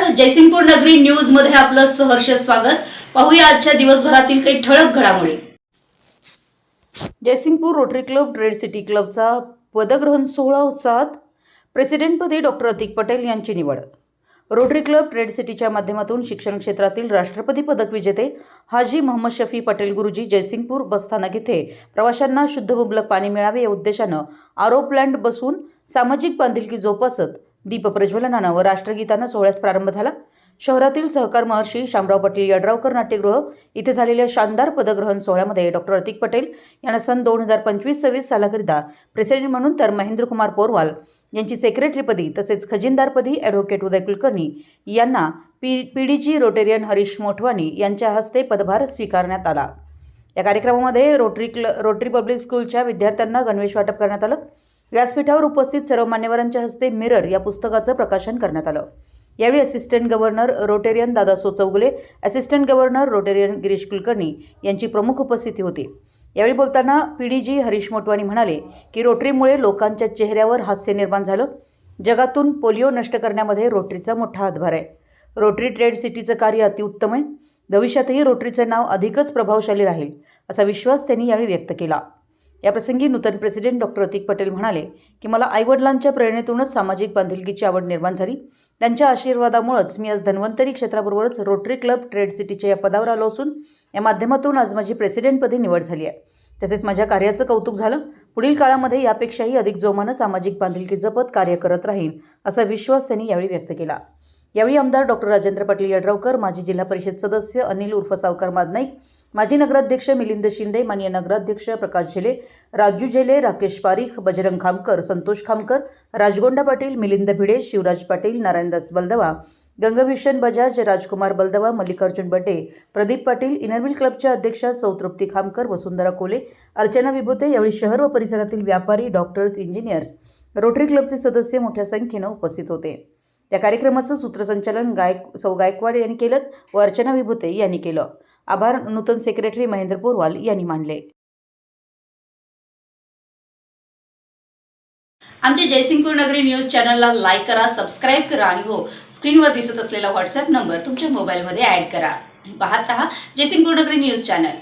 नमस्कार. जयसिंगपूर नगरी न्यूजमध्ये आपलं सहर्ष स्वागत. पाहूया आजच्या दिवसभरातील काही ठळक घडामोडी. Jaysingpur Rotary Club Trade City क्लबचा पदग्रहण सोहळा उत्साहात प्रेसिडेंटपदी डॉक्टर अतिक पटेल यांची निवड. रोटरी क्लब ट्रेड सिटीच्या माध्यमातून शिक्षण क्षेत्रातील राष्ट्रपती पदक विजेते हाजी मोहम्मद शफी पटेल गुरुजी जयसिंगपूर बसस्थानक येथे प्रवाशांना शुद्ध मुबलक पाणी मिळावे या उद्देशानं आरोप प्लांट बसवून सामाजिक बांधिलकी जोपासत दीपप्रज्वलनानं व राष्ट्रगीतानं सोहळ्यास प्रारंभ झाला. शहरातील सहकार महर्षी शामराव पाटील यड्रावकर नाट्यगृह इथे झालेल्या शानदार पदग्रहण सोहळ्यामध्ये डॉक्टर अतिक पटेल यांना सन दोन हजार पंचवीस सव्वीस सालाकरिता प्रेसिडेंट म्हणून तर महेंद्रकुमार पोरवाल यांची सेक्रेटरीपदी तसेच खजिनदारपदी ॲडव्होकेट उदय कुलकर्णी यांना P P D G Rotarian Harish Mothwani यांच्या हस्ते पदभार स्वीकारण्यात आला. या कार्यक्रमामध्ये रोटरी क्ल रोटरी पब्लिक स्कूलच्या विद्यार्थ्यांना गणवेश वाटप करण्यात आलं. व्यासपीठावर उपस्थित सर्व मान्यवरांच्या हस्ते मिरर या पुस्तकाचं प्रकाशन करण्यात आलं. यावेळी assistant governor Rotarian Dadaso Chougule assistant governor Rotarian Girish Kulkarni यांची प्रमुख उपस्थिती होती. यावेळी बोलताना P D G Harish Motwani म्हणाले की रोटरीमुळे लोकांच्या चेहऱ्यावर हास्य निर्माण झालं. जगातून पोलिओ नष्ट करण्यामध्ये रोटरीचा मोठा हातभार आहे. रोटरी ट्रेड सिटीचं कार्य अतिउत्तम आहे. भविष्यातही रोटरीचं नाव अधिकच प्रभावशाली राहील असा विश्वास त्यांनी यावेळी व्यक्त केला. याप्रसंगी नूतन प्रेसिडेंट डॉक्टर अतिक पटेल म्हणाले की मला आईवडिलांच्या प्रेरणेतूनच सामाजिक बांधिलकीची आवड निर्माण झाली. त्यांच्या आशीर्वादामुळेच मी आज धन्वंतरी क्षेत्राबरोबरच रोटरी क्लब ट्रेड सिटीच्या या पदावर आलो असून या माध्यमातून आज माझी प्रेसिडेंटपदी निवड झाली आहे. तसेच माझ्या कार्याचं कौतुक झालं. पुढील काळामध्ये यापेक्षाही अधिक जोमानं सामाजिक बांधिलकी जपत कार्य करत राहीन असा विश्वास त्यांनी यावेळी व्यक्त केला. यावेळी आमदार डॉक्टर राजेंद्र पाटील यड्रावकर माजी जिल्हा परिषद सदस्य अनिल उर्फ सावकार मादनाईक माजी नगराध्यक्ष मिलिंद शिंदे मान्य नगराध्यक्ष प्रकाश झेले राजू झेले राकेश पारीख बजरंग खामकर संतोष खामकर राजगोंडा पाटील मिलिंद भिडे शिवराज पाटील नारायणदास बलदवा गंगभीषण बजाज राजकुमार बलदवा मल्लिकार्जुन बड्डे प्रदीप पाटील इनरविल क्लबच्या अध्यक्षा सौतृप्ती खामकर वसुंधरा कोले अर्चना विभूते यावेळी शहर व परिसरातील व्यापारी डॉक्टर्स इंजिनियर्स रोटरी क्लबचे सदस्य मोठ्या संख्येनं उपस्थित होते. या कार्यक्रमाचं सूत्रसंचालन गायक सौ गायकवाड यांनी केलं व अर्चना विभूते यांनी केलं. आभार. नूतन सेक्रेटरी महेंद्र पोरवाल यांनी मानले. आमच्या जयसिंगपूर नगरी न्यूज चॅनलला लाईक करा सबस्क्राईब करा आणि हो स्क्रीनवर दिसत असलेला व्हॉट्सअप नंबर तुमच्या मोबाईलमध्ये ॲड करा. पाहत रहा जयसिंगपूर नगरी न्यूज चॅनल.